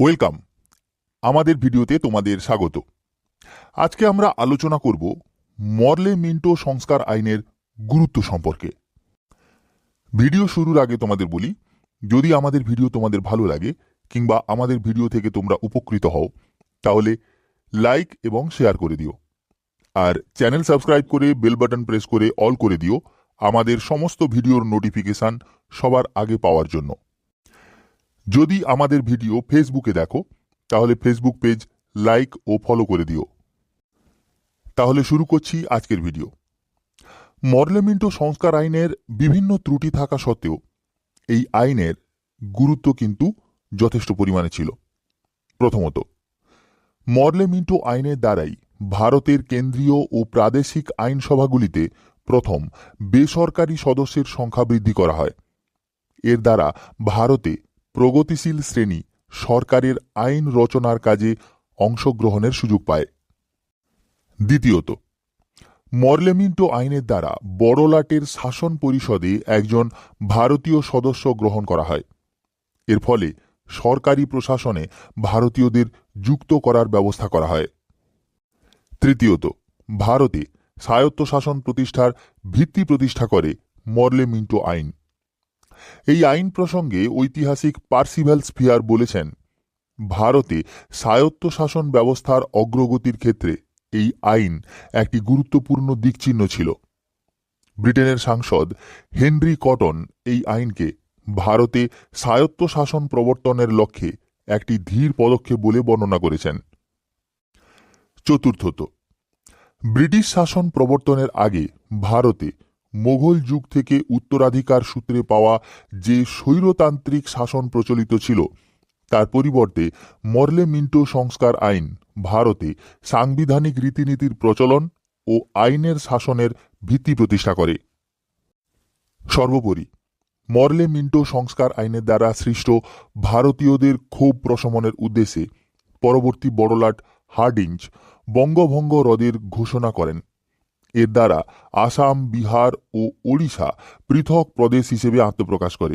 Welcome. আমাদের ভিডিওতে তোমাদের স্বাগত। আজকে আমরা আলোচনা করব মরলে মিন্টো সংস্কার আইনের গুরুত্ব সম্পর্কে। ভিডিও শুরুর আগে তোমাদের বলি, যদি আমাদের ভিডিও তোমাদের ভালো লাগে কিংবা আমাদের ভিডিও থেকে তোমরা উপকৃত হও, তাহলে লাইক এবং শেয়ার করে দিও। আর চ্যানেল সাবস্ক্রাইব করে বেল বাটন প্রেস করে অল করে দিও। আমাদের সমস্ত ভিডিওর নোটিফিকেশন সবার আগে পাওয়ার জন্য। যদি আমাদের ভিডিও ফেসবুকে দেখো, তাহলে ফেসবুক পেজ লাইক ও ফলো করে দিও। তাহলে শুরু করছি আজকের ভিডিও। মরলেমিন্টো সংস্কার আইনের বিভিন্ন ত্রুটি থাকা সত্ত্বেও এই আইনের গুরুত্ব কিন্তু যথেষ্ট পরিমাণে ছিল। প্রথমত, মরলেমিন্টো আইনের দ্বারাই ভারতের কেন্দ্রীয় ও প্রাদেশিক আইনসভাগুলিতে প্রথম বেসরকারি সদস্যের সংখ্যা বৃদ্ধি করা হয়। এর দ্বারা ভারতে প্রগতিশীল শ্রেণি সরকারের আইন রচনার কাজে অংশগ্রহণের সুযোগ পায়। দ্বিতীয়ত, মরলেমিন্টো আইনের দ্বারা বড়লাটের শাসন পরিষদে একজন ভারতীয় সদস্য গ্রহণ করা হয়। এর ফলে সরকারি প্রশাসনে ভারতীয়দের যুক্ত করার ব্যবস্থা করা হয়। তৃতীয়ত, ভারতে স্বায়ত্তশাসন প্রতিষ্ঠার ভিত্তি প্রতিষ্ঠা করে মরলেমিন্টো আইন। এই আইন প্রসঙ্গে ঐতিহাসিক পার্সিভ্যাল স্পিয়ার বলেছেন, ভারতে স্বায়ত্তশাসন ব্যবস্থার অগ্রগতির ক্ষেত্রে এই আইন একটি গুরুত্বপূর্ণ দিকচিহ্ন ছিল। ব্রিটেনের সাংসদ হেনরি কটন এই আইনকে ভারতে স্বায়ত্তশাসন প্রবর্তনের লক্ষ্যে একটি ধীর পদক্ষেপ বলে বর্ণনা করেছেন। চতুর্থত, ব্রিটিশ শাসন প্রবর্তনের আগে ভারতে মোঘল যুগ থেকে উত্তরাধিকার সূত্রে পাওয়া যে স্বৈরতান্ত্রিক শাসন প্রচলিত ছিল, তার পরিবর্তে মরলে মিন্টো সংস্কার আইন, ভারতে সাংবিধানিক রীতিনীতির প্রচলন ও আইনের শাসনের ভিত্তি প্রতিষ্ঠা করে। সর্বোপরি, মরলে মিন্টো সংস্কার আইনের দ্বারা সৃষ্ট ভারতীয়দের ক্ষোভ প্রশমনের উদ্দেশ্যে পরবর্তী বড়লাট হার্ডিঞ্জ বঙ্গভঙ্গ হ্রদের ঘোষণা করেন। এর দ্বারা আসাম, বিহার ও ওড়িশা পৃথক প্রদেশ হিসেবে আত্মপ্রকাশ করে।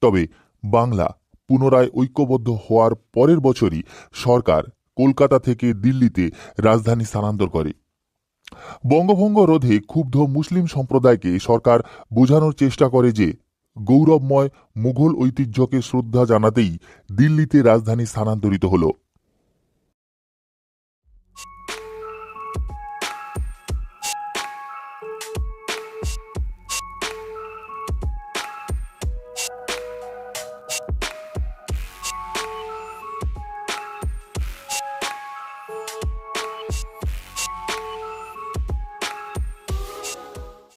তবে বাংলা পুনরায় ঐক্যবদ্ধ হওয়ার পরের বছরই সরকার কলকাতা থেকে দিল্লিতে রাজধানী স্থানান্তর করে। বঙ্গভঙ্গ রোধে ক্ষুব্ধ মুসলিম সম্প্রদায়কে সরকার বোঝানোর চেষ্টা করে যে, গৌরবময় মুঘল ঐতিহ্যকে শ্রদ্ধা জানাতেই দিল্লিতে রাজধানী স্থানান্তরিত হলো।